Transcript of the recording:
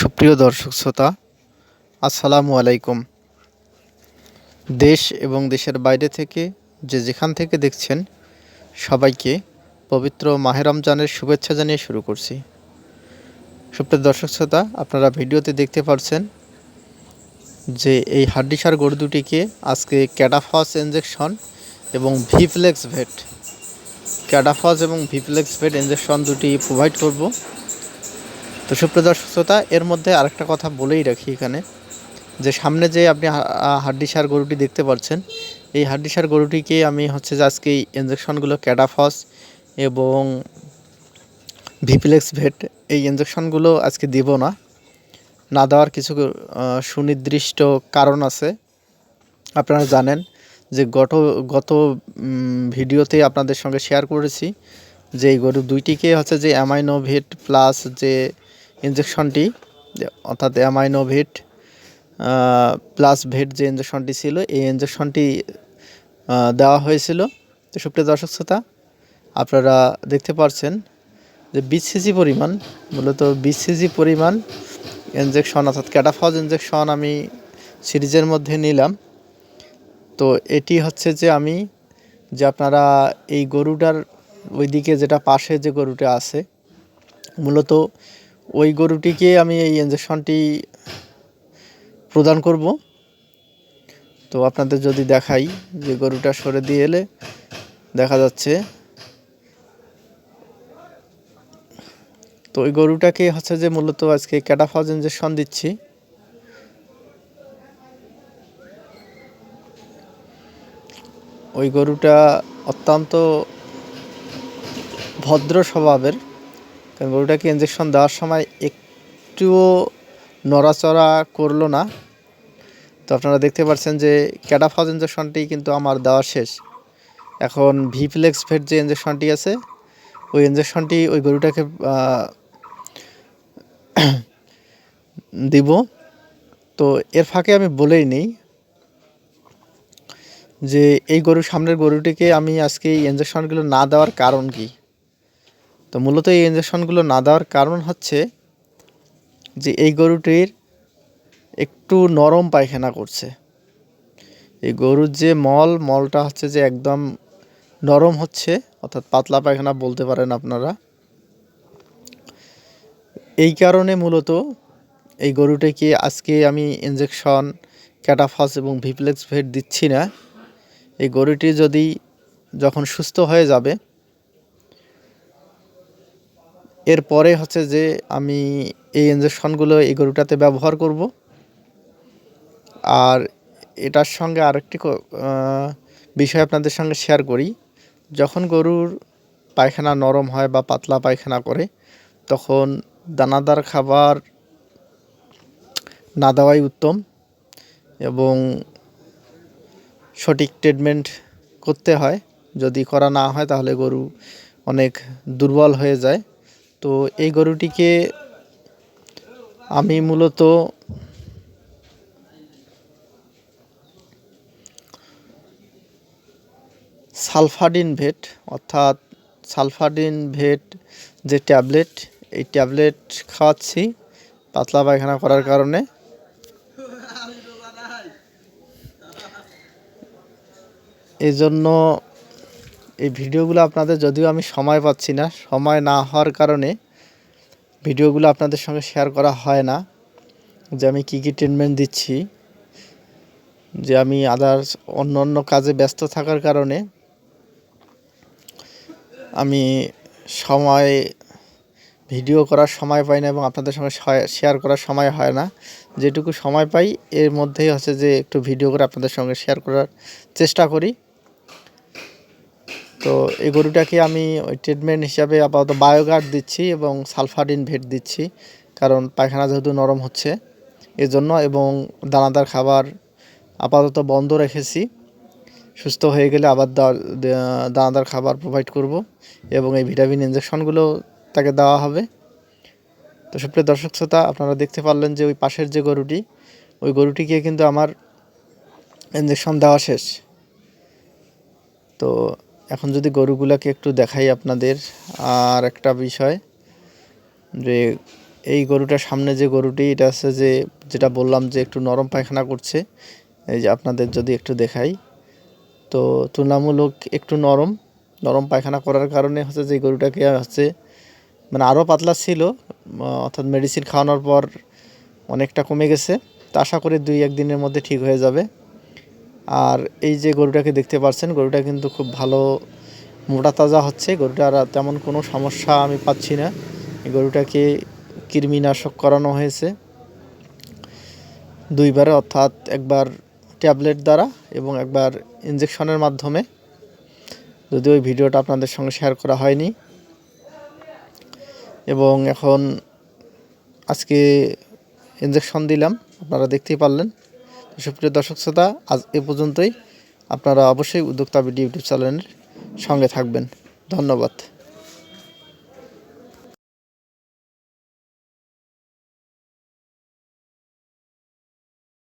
সুপ্রিয় দর্শক শ্রোতা, আসসালামু আলাইকুম। দেশ এবং দেশের বাইরে থেকে যে যেখান থেকে দেখছেন, সবাইকে পবিত্র মাহে রমজানের শুভেচ্ছা জানিয়ে শুরু করছি। সুপ্রিয় দর্শক শ্রোতা, আপনারা ভিডিওতে দেখতে পাচ্ছেন যে এই হাড্ডিসার গরু দুটিকে আজকে ক্যাডাফস ইঞ্জেকশন এবং ভিফ্লেক্স ভেট ক্যাডাফস এবং ভিফ্লেক্স ভেট ইঞ্জেকশন দুটি প্রোভাইড করব। তো সুপ্রিয় শ্রোতা, এর মধ্যে আরেকটা কথা বলেই রাখি এখানে, যে সামনে যে আপনি হাড্ডিসার গরুটি দেখতে পাচ্ছেন, এই হাড্ডিসার গরুটিকে আমি হচ্ছে যে আজকে এই ইঞ্জেকশনগুলো ক্যাডাফস এবং ভিপ্লেক্স ভেট, এই ইঞ্জেকশনগুলো আজকে দিব না। না দেওয়ার কিছু সুনির্দিষ্ট কারণ আছে। আপনারা জানেন যে গত গত ভিডিওতে আপনাদের সঙ্গে শেয়ার করেছি যে এই গরু দুইটিকে হচ্ছে যে অ্যামাইনোভিট প্লাস যে ইঞ্জেকশনটি অর্থাৎ অ্যামাইনোভিট প্লাস ভেট যে ইঞ্জেকশনটি ছিল, এই ইঞ্জেকশনটি দেওয়া হয়েছিল। তো সুপ্রিয় দর্শক শ্রোতা, আপনারা দেখতে পাচ্ছেন যে বিশ সিজি পরিমাণ, মূলত বিশ সিজি পরিমাণ ইঞ্জেকশন অর্থাৎ ক্যাটাফজ ইঞ্জেকশন আমি সিরিজের মধ্যে নিলাম। তো এটি হচ্ছে যে আমি, যে আপনারা এই গরুটার ওইদিকে যেটা পাশে যে গরুটা আছে, মূলত ওই গরুটিকে আমি এই ইঞ্জেকশনটি প্রদান করব। তো আপনাদের যদি দেখাই যে গরুটা সরে দিয়ে এলে দেখা যাচ্ছে, তো ওই গরুটাকে হচ্ছে যে মূলত আজকে ক্যাটাফজ ইঞ্জেকশন দিচ্ছি। ওই গরুটা অত্যন্ত ভদ্র স্বভাবের। কারণ গরুটাকে ইঞ্জেকশন দেওয়ার সময় একটুও নড়াচড়া করল না। তো আপনারা দেখতে পাচ্ছেন যে ক্যাটাফজ ইঞ্জেকশনটি কিন্তু আমার দেওয়া শেষ। এখন ভিপ্লেক্স ভেট যে ইঞ্জেকশনটি আছে, ওই ইঞ্জেকশনটি ওই গরুটাকে দিব। তো এর ফাঁকে আমি বলেই নেই যে এই গরু, সামনের গরুটিকে আমি আজকে এই ইঞ্জেকশনগুলো না দেওয়ার কারণ কি। তো মূলত এই ইঞ্জেকশনগুলো না দেওয়ার কারণ হচ্ছে যে এই গরুটির একটু নরম পায়খানা করছে। এই গরুর যে মল, মলটা হচ্ছে যে একদম নরম হচ্ছে, অর্থাৎ পাতলা পায়খানা বলতে পারেন আপনারা। এই কারণে মূলত এই গরুটাকে আজকে আমি ইঞ্জেকশন ক্যাটাফাস এবং ভিপ্লেক্স ভেট দিচ্ছি না। এই গরুটি যদি যখন সুস্থ হয়ে যাবে এরপরে হচ্ছে যে আমি এই ইঞ্জেকশনগুলো এই গরুটাতে ব্যবহার করব। আর এটার সঙ্গে আরেকটি বিষয় আপনাদের সঙ্গে শেয়ার করি। যখন গরুর পায়খানা নরম হয় বা পাতলা পায়খানা করে, তখন দানাদার খাবার না দেওয়াই উত্তম এবং সঠিক ট্রিটমেন্ট করতে হয়। যদি করা না হয় তাহলে গরু অনেক দুর্বল হয়ে যায়। তো এই গরুটিকে আমি মূলত সালফাডিন ভেট, অর্থাৎ সালফাডিন ভেট যে ট্যাবলেট, এই ট্যাবলেট খাওয়াচ্ছি পাতলা পায়খানা করার কারণে। এই জন্য এই ভিডিওগুলো আপনাদের যদিও আমি সময় পাচ্ছি না, সময় না হওয়ার কারণে ভিডিওগুলো আপনাদের সঙ্গে শেয়ার করা হয় না, যে আমি কী কী ট্রিটমেন্ট দিচ্ছি, যে আমি আদার্স অন্য অন্য কাজে ব্যস্ত থাকার কারণে আমি সময়, ভিডিও করার সময় পাই না এবং আপনাদের সঙ্গে শেয়ার করার সময় হয় না। যেটুকু সময় পাই, এর মধ্যেই হচ্ছে যে একটু ভিডিও করে আপনাদের সঙ্গে শেয়ার করার চেষ্টা করি। তো এই গরুটাকে আমি ট্রিটমেন্ট হিসাবে আপাতত বায়োগার্ড দিচ্ছি এবং সালফাডিন ভেট দিচ্ছি, কারণ পায়খানা যেহেতু নরম হচ্ছে এজন্য এবং দানাদার খাবার আপাতত বন্ধ রেখেছি। সুস্থ হয়ে গেলে আবার দানাদার খাবার প্রোভাইড করব এবং এই ভিটামিন ইঞ্জেকশনগুলো তাকে দেওয়া হবে। তো সুপ্রিয় দর্শক শ্রোতা, আপনারা দেখতে পারলেন যে ওই পাশের যে গরুটি, ওই গরুটিকে কিন্তু আমার ইঞ্জেকশন দেওয়া শেষ। তো এখন যদি গরুগুলাকে একটু দেখাই আপনাদের, আর একটা বিষয় যে এই গরুটার সামনে যে গরুটি, এটা আছে যে, যেটা বললাম যে একটু নরম পায়খানা করছে, এই যে আপনাদের যদি একটু দেখাই, তো তুলনামূলক একটু নরম নরম পায়খানা করার কারণে হচ্ছে যে গরুটাকে হচ্ছে মানে আরও পাতলা ছিল, অর্থাৎ মেডিসিন খাওয়ানোর পর অনেকটা কমে গেছে। তা আশা করি দুই একদিনের মধ্যে ঠিক হয়ে যাবে। আর এই যে গরুটাকে দেখতে পাচ্ছেন, গরুটা কিন্তু খুব ভালো মোটা তাজা হচ্ছে। গরুটার তেমন কোনো সমস্যা আমি পাচ্ছি না। গরুটাকে কৃমিনাশক করানো হয়েছে দুইবারে, অর্থাৎ একবার ট্যাবলেট দ্বারা এবং একবার ইঞ্জেকশনের মাধ্যমে। যদিও ওই ভিডিওটা আপনাদের সঙ্গে শেয়ার করা হয়নি। এবং এখন আজকে ইঞ্জেকশন দিলাম, আপনারা দেখতেই পারলেন। সুপ্রিয় দর্শক শ্রোতা, আজ এ পর্যন্তই। আপনারা অবশ্যই উদ্যোক্তা বিডি ইউটিউব চ্যানেলের সঙ্গে থাকবেন। ধন্যবাদ।